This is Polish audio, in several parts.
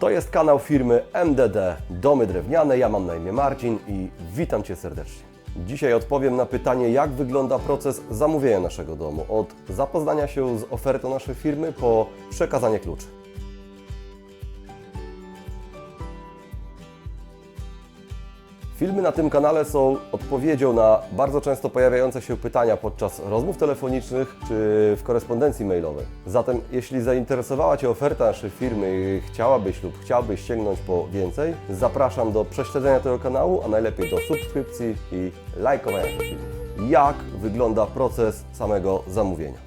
To jest kanał firmy MDD Domy Drewniane. Ja mam na imię Marcin i witam Cię serdecznie. Dzisiaj odpowiem na pytanie, jak wygląda proces zamówienia naszego domu. Od zapoznania się z ofertą naszej firmy po przekazanie kluczy. Filmy na tym kanale są odpowiedzią na bardzo często pojawiające się pytania podczas rozmów telefonicznych czy w korespondencji mailowej. Zatem, jeśli zainteresowała Cię oferta naszej firmy i chciałabyś lub chciałbyś sięgnąć po więcej, zapraszam do prześledzenia tego kanału, a najlepiej do subskrypcji i lajkowania tych. Jak wygląda proces samego zamówienia?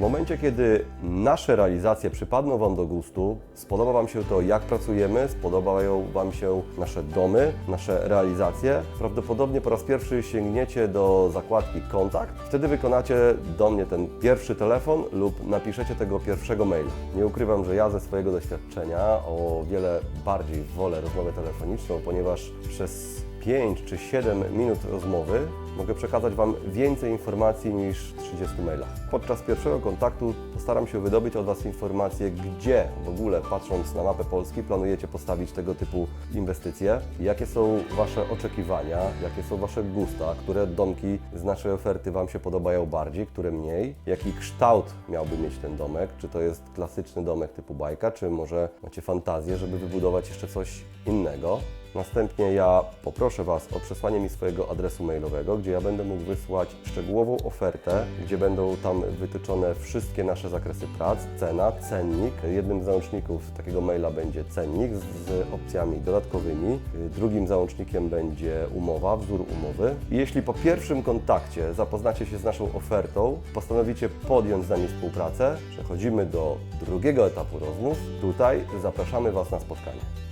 W momencie, kiedy nasze realizacje przypadną Wam do gustu, spodoba Wam się to, jak pracujemy, spodobają Wam się nasze domy, nasze realizacje, prawdopodobnie po raz pierwszy sięgniecie do zakładki kontakt. Wtedy wykonacie do mnie ten pierwszy telefon lub napiszecie tego pierwszego maila. Nie ukrywam, że ja ze swojego doświadczenia o wiele bardziej wolę rozmowę telefoniczną, ponieważ przez 5 czy 7 minut rozmowy mogę przekazać Wam więcej informacji niż 30 mailach. Podczas pierwszego kontaktu postaram się wydobyć od Was informacje, gdzie w ogóle, patrząc na mapę Polski, planujecie postawić tego typu inwestycje, jakie są Wasze oczekiwania, jakie są Wasze gusta, które domki z naszej oferty Wam się podobają bardziej, które mniej, jaki kształt miałby mieć ten domek, czy to jest klasyczny domek typu bajka, czy może macie fantazję, żeby wybudować jeszcze coś innego. Następnie ja poproszę Was o przesłanie mi swojego adresu mailowego, gdzie ja będę mógł wysłać szczegółową ofertę, gdzie będą tam wytyczone wszystkie nasze zakresy prac, cena, cennik. Jednym z załączników takiego maila będzie cennik z, z opcjami dodatkowymi. Drugim załącznikiem będzie umowa, wzór umowy. I jeśli po pierwszym kontakcie zapoznacie się z naszą ofertą, postanowicie podjąć z nami współpracę, przechodzimy do drugiego etapu rozmów. Tutaj zapraszamy Was na spotkanie.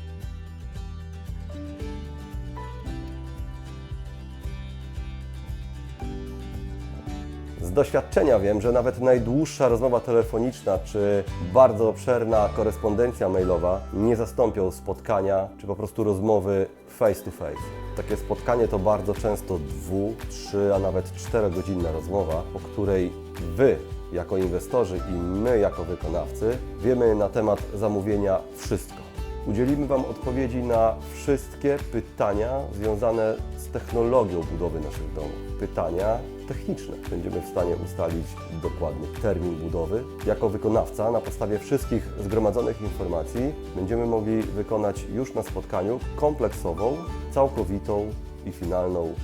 Doświadczenia wiem, że nawet najdłuższa rozmowa telefoniczna czy bardzo obszerna korespondencja mailowa nie zastąpią spotkania czy po prostu rozmowy face to face. Takie spotkanie to bardzo często dwu, trzy, a nawet czterogodzinna rozmowa, po której Wy jako inwestorzy i my jako wykonawcy wiemy na temat zamówienia wszystko. Udzielimy Wam odpowiedzi na wszystkie pytania związane technologią budowy naszych domów. Pytania techniczne. Będziemy w stanie ustalić dokładny termin budowy. Jako wykonawca, na podstawie wszystkich zgromadzonych informacji, będziemy mogli wykonać już na spotkaniu kompleksową, całkowitą i finalną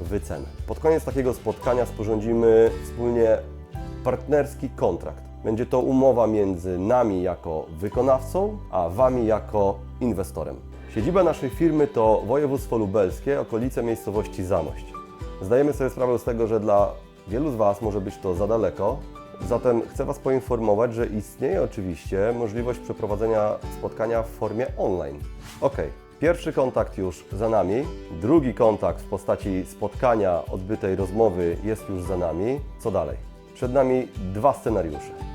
wycenę. Pod koniec takiego spotkania sporządzimy wspólnie partnerski kontrakt. Będzie to umowa między nami jako wykonawcą, a Wami jako inwestorem. Siedziba naszej firmy to województwo lubelskie, okolice miejscowości Zamość. Zdajemy sobie sprawę z tego, że dla wielu z Was może być to za daleko, zatem chcę Was poinformować, że istnieje oczywiście możliwość przeprowadzenia spotkania w formie online. Ok, pierwszy kontakt już za nami, drugi kontakt w postaci spotkania, odbytej rozmowy jest już za nami. Co dalej? Przed nami dwa scenariusze.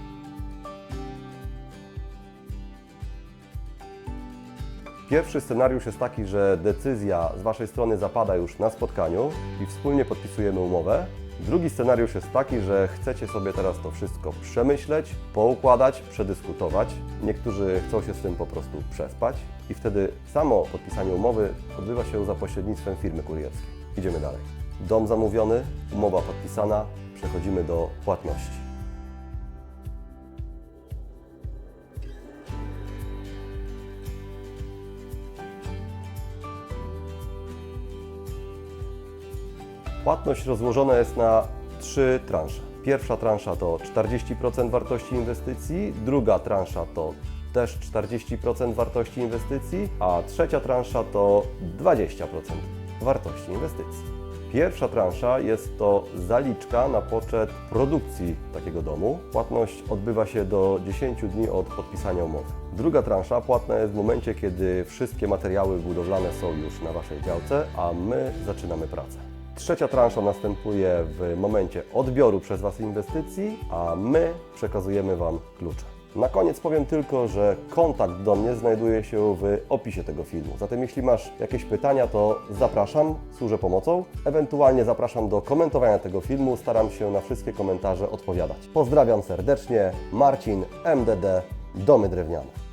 Pierwszy scenariusz jest taki, że decyzja z Waszej strony zapada już na spotkaniu i wspólnie podpisujemy umowę. Drugi scenariusz jest taki, że chcecie sobie teraz to wszystko przemyśleć, poukładać, przedyskutować. Niektórzy chcą się z tym po prostu przespać i wtedy samo podpisanie umowy odbywa się za pośrednictwem firmy kurierskiej. Idziemy dalej. Dom zamówiony, umowa podpisana, przechodzimy do płatności. Płatność rozłożona jest na trzy transze. Pierwsza transza to 40% wartości inwestycji, druga transza to też 40% wartości inwestycji, a trzecia transza to 20% wartości inwestycji. Pierwsza transza jest to zaliczka na poczet produkcji takiego domu. Płatność odbywa się do 10 dni od podpisania umowy. Druga transza płatna jest w momencie, kiedy wszystkie materiały budowlane są już na Waszej działce, a my zaczynamy pracę. Trzecia transza następuje w momencie odbioru przez Was inwestycji, a my przekazujemy Wam klucze. Na koniec powiem tylko, że kontakt do mnie znajduje się w opisie tego filmu. Zatem jeśli masz jakieś pytania, to zapraszam, służę pomocą. Ewentualnie zapraszam do komentowania tego filmu. Staram się na wszystkie komentarze odpowiadać. Pozdrawiam serdecznie. Marcin, MDD, Domy Drewniane.